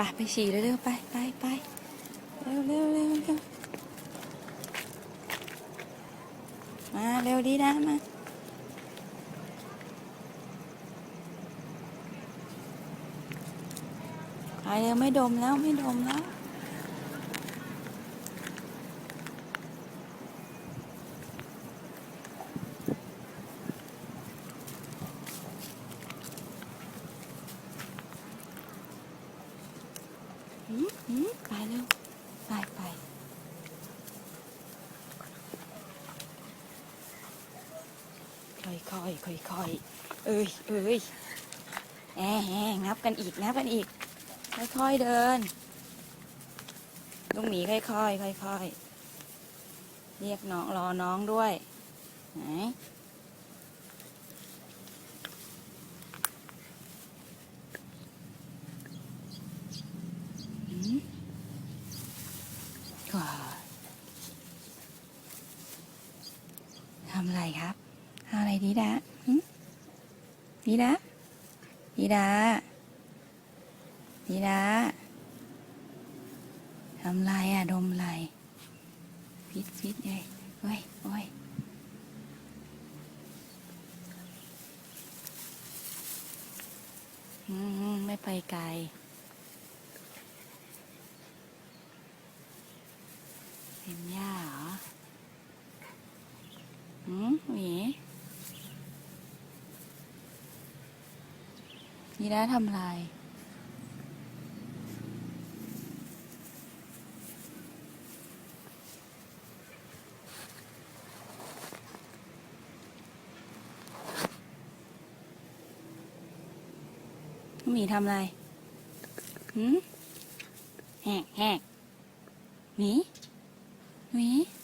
ไปไปฉี่เร็วๆไปไปไปเร็วเร็วเร็วเร็วมาเร็วดีนะมาไปเร็วไม่ดมแล้วไม่ดมแล้ว ไปเร็วไปไปค่อยค่อยค่อยค่อยๆเอ้ยเอ้ยแอะแหงับกันอีกงับกันอีก ค่อยค่อยๆเดินลุงหมีค่อยค่อยค่อยค่อยๆเรียกน้องรอน้องด้วยไหน ก่อนทำอะไรครับทำอะไรดีดาดีดาดีดาดีดาทำไรอะดมอะไรฟิตฟิตเอ้ยเฮ้ยโอ้ยอืมไม่ไปไกล เป็นหญ้าเหรอหืมหมีนี่ได้ทำอะไรหมีทำอะไรหืมแหกแหกหมี ห